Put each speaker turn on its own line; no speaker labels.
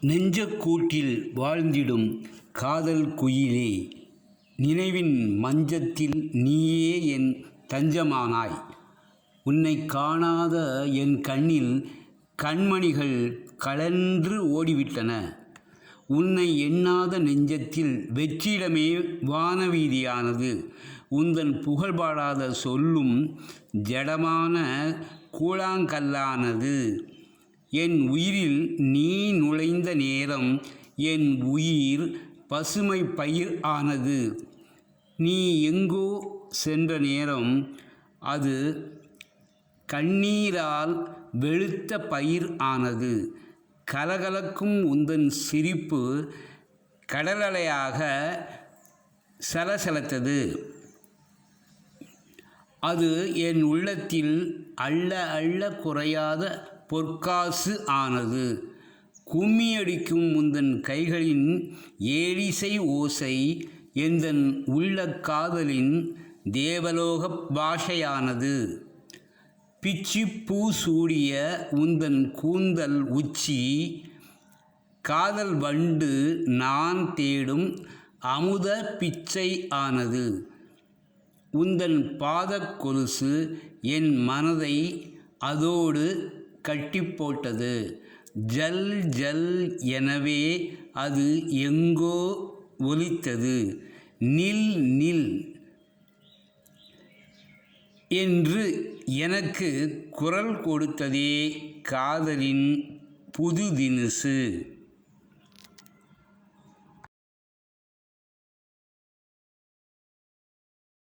நெஞ்சக்கூட்டில் வாழ்ந்திடும் காதல் குயிலே நினைவின் மஞ்சத்தில் நீயே என் தஞ்சமானாய். உன்னைக் காணாத என் கண்ணில் கண்மணிகள் கழன்று ஓடிவிட்டன. உன்னை எண்ணாத நெஞ்சத்தில் வெற்றிடமே வானவீதியானது. உந்தன் புகழ்பாடாத சொல்லும் ஜடமான கூழாங்கல்லானது. என் உயிரில் நீ நுழைந்த நேரம் என் உயிர் பசுமை பயிர் ஆனது. நீ எங்கோ சென்ற நேரம் அது கண்ணீரால் வெளுத்த பயிர் ஆனது. கலகலக்கும் உந்தன் சிரிப்பு கடலலையாக சலசலத்தது. அது என் உள்ளத்தில் அள்ள அள்ள குறையாத பொற்காசு ஆனது. கும்மியடிக்கும் முந்தன் கைகளின் ஏழிசை ஓசை எந்தன் உள்ள காதலின் தேவலோக பாஷையானது. பிச்சி பூ சூடிய உந்தன் கூந்தல் உச்சி காதல் வண்டு நான் தேடும் அமுத பிச்சை ஆனது. உந்தன் பாத கொலுசு என் மனதை அதோடு கட்டி போட்டது ஜல் ஜல் எனவே அது எங்கோ ஒலித்தது. நில் நில் என்று எனக்கு குரல் கொடுத்ததே காதலின் புது தினுசு